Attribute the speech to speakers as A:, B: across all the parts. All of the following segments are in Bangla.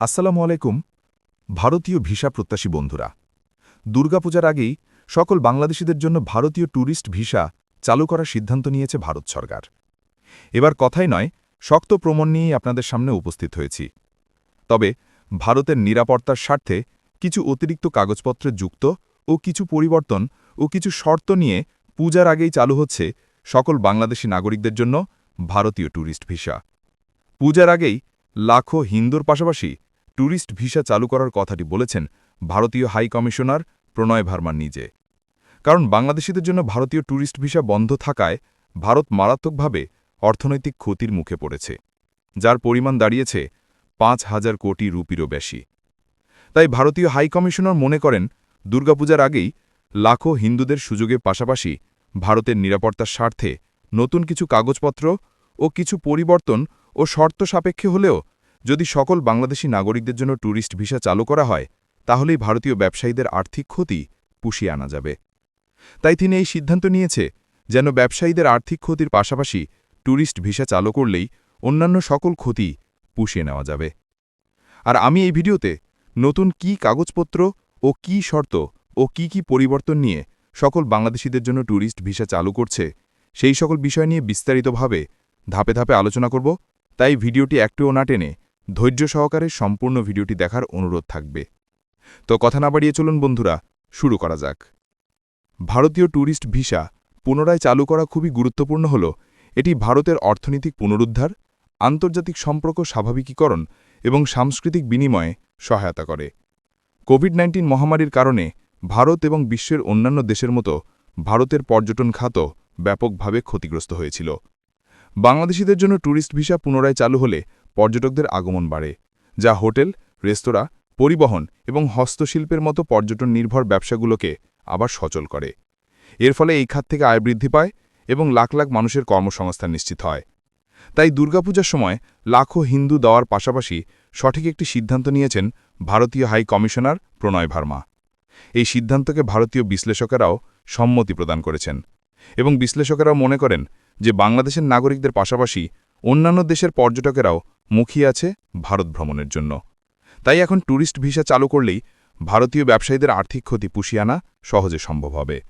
A: আসসালামু আলাইকুম, ভারতীয় ভিসা প্রত্যাশী বন্ধুরা। দুর্গাপূজার আগেই সকল বাংলাদেশিদের জন্য ভারতীয় ট্যুরিস্ট ভিসা চালু করার সিদ্ধান্ত নিয়েছে ভারত সরকার। এবার কথাই নয়, শক্ত প্রমাণ নিয়েই আপনাদের সামনে উপস্থিত হয়েছি। তবে ভারতের নিরাপত্তার স্বার্থে কিছু অতিরিক্ত কাগজপত্রে যুক্ত ও কিছু পরিবর্তন ও কিছু শর্ত নিয়ে পূজার আগেই চালু হচ্ছে সকল বাংলাদেশি নাগরিকদের জন্য ভারতীয় ট্যুরিস্ট ভিসা। পূজার আগেই লাখো হিন্দুর পাশাপাশি ট্যুরিস্ট ভিসা চালু করার কথাটি বলেছেন ভারতীয় হাই কমিশনার প্রণয় ভার্মার নিজে। কারণ বাংলাদেশিদের জন্য ভারতীয় ট্যুরিস্ট ভিসা বন্ধ থাকায় ভারত মারাত্মকভাবে অর্থনৈতিক ক্ষতির মুখে পড়েছে, যার পরিমাণ দাঁড়িয়েছে পাঁচ হাজার কোটি রুপিরও বেশি। তাই ভারতীয় হাই কমিশনার মনে করেন, দুর্গাপূজার আগেই লাখো হিন্দুদের সুযোগের পাশাপাশি ভারতের নিরাপত্তার স্বার্থে নতুন কিছু কাগজপত্র ও কিছু পরিবর্তন ও শর্ত সাপেক্ষে হলেও যদি সকল বাংলাদেশি নাগরিকদের জন্য ট্যুরিস্ট ভিসা চালু করা হয়, তাহলেই ভারতীয় ব্যবসায়ীদের আর্থিক ক্ষতি পুষিয়ে আনা যাবে। তাই তিনি এই সিদ্ধান্ত নিয়েছে যেন ব্যবসায়ীদের আর্থিক ক্ষতির পাশাপাশি ট্যুরিস্ট ভিসা চালু করলেই অন্যান্য সকল ক্ষতি পুষিয়ে নেওয়া যাবে। আর আমি এই ভিডিওতে নতুন কি কাগজপত্র ও কি শর্ত ও কি কি পরিবর্তন নিয়ে সকল বাংলাদেশিদের জন্য ট্যুরিস্ট ভিসা চালু করছে, সেই সকল বিষয় নিয়ে বিস্তারিতভাবে ধাপে ধাপে আলোচনা করব। তাই ভিডিওটি একটুও না টেনে ধৈর্য সহকারে সম্পূর্ণ ভিডিওটি দেখার অনুরোধ থাকবে। তো কথা না বাড়িয়ে চলুন বন্ধুরা, শুরু করা যাক। ভারতীয় ট্যুরিস্ট ভিসা পুনরায় চালু করা খুবই গুরুত্বপূর্ণ হল। এটি ভারতের অর্থনৈতিক পুনরুদ্ধার, আন্তর্জাতিক সম্পর্ক স্বাভাবিকীকরণ এবং সাংস্কৃতিক বিনিময়ে সহায়তা করে। কোভিড নাইন্টিন মহামারীর কারণে ভারত এবং বিশ্বের অন্যান্য দেশের মতো ভারতের পর্যটন খাতও ব্যাপকভাবে ক্ষতিগ্রস্ত হয়েছিল। বাংলাদেশিদের জন্য ট্যুরিস্ট ভিসা পুনরায় চালু হলে পর্যটকদের আগমন বাড়ে, যা হোটেল, রেস্তোরাঁ, পরিবহন এবং হস্তশিল্পের মতো পর্যটন নির্ভর ব্যবসাগুলোকে আবার সচল করে। এর ফলে এই খাত থেকে আয় বৃদ্ধি পায় এবং লাখ লাখ মানুষের কর্মসংস্থান নিশ্চিত হয়। তাই দুর্গাপূজার সময় লাখো হিন্দু দেওয়ার পাশাপাশি সঠিক একটি সিদ্ধান্ত নিয়েছেন ভারতীয় হাই কমিশনার প্রণয় ভার্মা। এই সিদ্ধান্তকে ভারতীয় বিশ্লেষকেরাও সম্মতি প্রদান করেছেন এবং বিশ্লেষকেরাও মনে করেন যে বাংলাদেশের নাগরিকদের পাশাপাশি অন্যান্য দেশের পর্যটকেরাও মুখিয়ে আছে ভারত ভ্রমণের জন্য। তাই এখন ট্যুরিস্ট ভিসা চালু করলেই ভারতীয় ব্যবসায়ীদের আর্থিক ক্ষতি পুষিয়ে আনা সহজে সম্ভব হবে।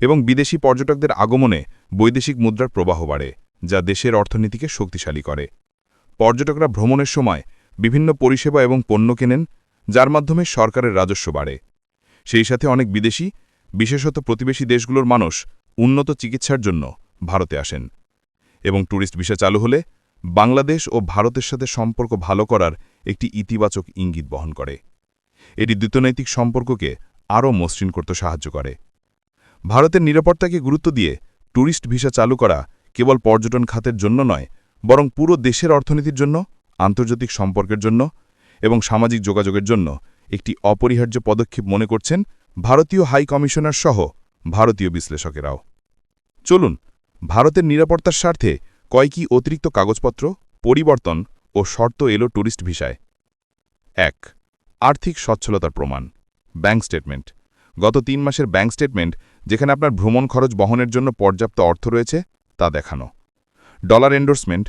A: এবং বিদেশি পর্যটকদের আগমনে বৈদেশিক মুদ্রার প্রবাহ বাড়ে, যা দেশের অর্থনীতিকে শক্তিশালী করে। পর্যটকরা ভ্রমণের সময় বিভিন্ন পরিষেবা এবং পণ্য কেনেন, যার মাধ্যমে সরকারের রাজস্ব বাড়ে। সেই সাথে অনেক বিদেশি, বিশেষত প্রতিবেশী দেশগুলোর মানুষ উন্নত চিকিৎসার জন্য ভারতে আসেন। এবং ট্যুরিস্ট ভিসা চালু হলে বাংলাদেশ ও ভারতের সাথে সম্পর্ক ভালো করার একটি ইতিবাচক ইঙ্গিত বহন করে। এটি দ্বিতনৈতিক সম্পর্ককে আরও মসৃণ করতে সাহায্য করে। ভারতের নিরাপত্তাকে গুরুত্ব দিয়ে ট্যুরিস্ট ভিসা চালু করা কেবল পর্যটন খাতের জন্য নয়, বরং পুরো দেশের অর্থনীতির জন্য, আন্তর্জাতিক সম্পর্কের জন্য এবং সামাজিক যোগাযোগের জন্য একটি অপরিহার্য পদক্ষেপ মনে করছেন ভারতীয় হাই কমিশনার সহ ভারতীয় বিশ্লেষকেরাও। চলুন, ভারতের নিরাপত্তার স্বার্থে কয়েকটি অতিরিক্ত কাগজপত্র, পরিবর্তন ও শর্ত এলো ট্যুরিস্ট ভিসায়। এক, আর্থিক সচ্ছলতার প্রমাণ, ব্যাংক স্টেটমেন্ট। গত তিন মাসের ব্যাংক স্টেটমেন্ট, যেখানে আপনার ভ্রমণ খরচ বহনের জন্য পর্যাপ্ত অর্থ রয়েছে, তা দেখানো। ডলার এন্ডোর্সমেন্ট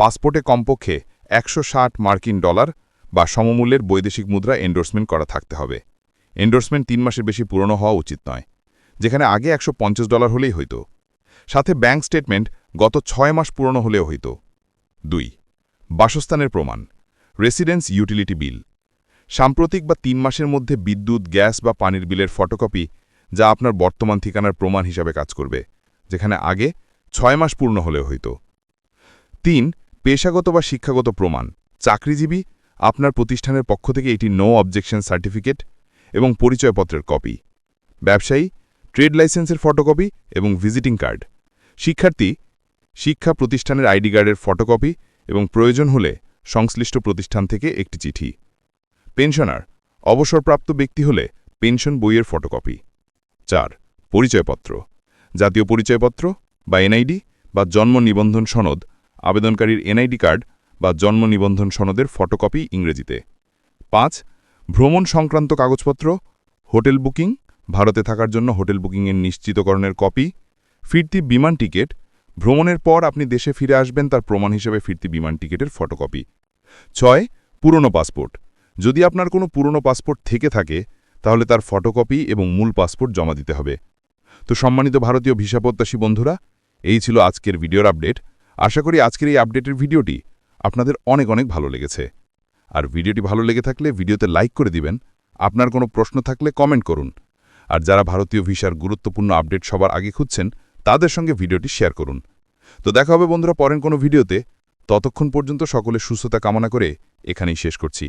A: পাসপোর্টে কমপক্ষে একশো ষাট মার্কিন ডলার বা সমমূল্যের বৈদেশিক মুদ্রা এন্ডোর্সমেন্ট করা থাকতে হবে। এন্ডোর্সমেন্ট তিন মাসের বেশি পুরনো হওয়া উচিত নয়, যেখানে আগে একশো পঞ্চাশ ডলার হলেই হইত। সাথে ব্যাংক স্টেটমেন্ট গত ছয় মাস পুরনো হলেও হইত। দুই, বাসস্থানের প্রমাণ, রেসিডেন্স ইউটিলিটি বিল। সাম্প্রতিক বা তিন মাসের মধ্যে বিদ্যুৎ, গ্যাস বা পানির বিলের ফটোকপি যা আপনার বর্তমান ঠিকানার প্রমাণ হিসাবে কাজ করবে, যেখানে আগে ছয় মাস পূর্ণ হলেও হইত। তিন, পেশাগত বা শিক্ষাগত প্রমাণ, চাকরিজীবী আপনার প্রতিষ্ঠানের পক্ষ থেকে এটি নো অবজেকশন সার্টিফিকেট এবং পরিচয়পত্রের কপি। ব্যবসায়ী, ট্রেড লাইসেন্সের ফটোকপি এবং ভিজিটিং কার্ড। শিক্ষার্থী শিক্ষা প্রতিষ্ঠানের আইডি কার্ডের ফটোকপি এবং প্রয়োজন হলে সংশ্লিষ্ট প্রতিষ্ঠান থেকে একটি চিঠি। পেনশনার, অবসরপ্রাপ্ত ব্যক্তি হলে পেনশন বইয়ের ফটোকপি। চার, পরিচয়পত্র। জাতীয় পরিচয়পত্র বা এনআইডি বা জন্ম নিবন্ধন সনদ, আবেদনকারীর এনআইডি কার্ড বা জন্ম নিবন্ধন সনদের ফটোকপি ইংরেজিতে। পাঁচ, ভ্রমণ সংক্রান্ত কাগজপত্র, হোটেল বুকিং, ভারতে থাকার জন্য হোটেল বুকিংয়ের নিশ্চিতকরণের কপি, ফিরতি বিমান টিকিট ভ্রমণের পর আপনি দেশে ফিরে আসবেন, তার প্রমাণ হিসেবে ফিরতি বিমান টিকিটের ফটোকপি। ছয়,
B: পুরনো পাসপোর্ট। যদি আপনার কোনো পুরনো পাসপোর্ট থেকে থাকে, তাহলে তার ফটোকপি এবং মূল পাসপোর্ট জমা দিতে হবে। তো সম্মানিত ভারতীয় ভিসা প্রত্যাশী বন্ধুরা, এই ছিল আজকের ভিডিওর আপডেট। আশা করি আজকের এই আপডেটের ভিডিওটি আপনাদের অনেক অনেক ভালো লেগেছে। আর ভিডিওটি ভালো লেগে থাকলে ভিডিওতে লাইক করে দিবেন। আপনার কোনো প্রশ্ন থাকলে কমেন্ট করুন। আর যারা ভারতীয় ভিসার গুরুত্বপূর্ণ আপডেট সবার আগে খুঁজছেন তাদের সঙ্গে ভিডিওটি শেয়ার করুন। তো দেখা হবে বন্ধুরা পরের কোনো ভিডিওতে। ততক্ষণ পর্যন্ত সকলে সুস্থতা কামনা করে এখানেই শেষ করছি।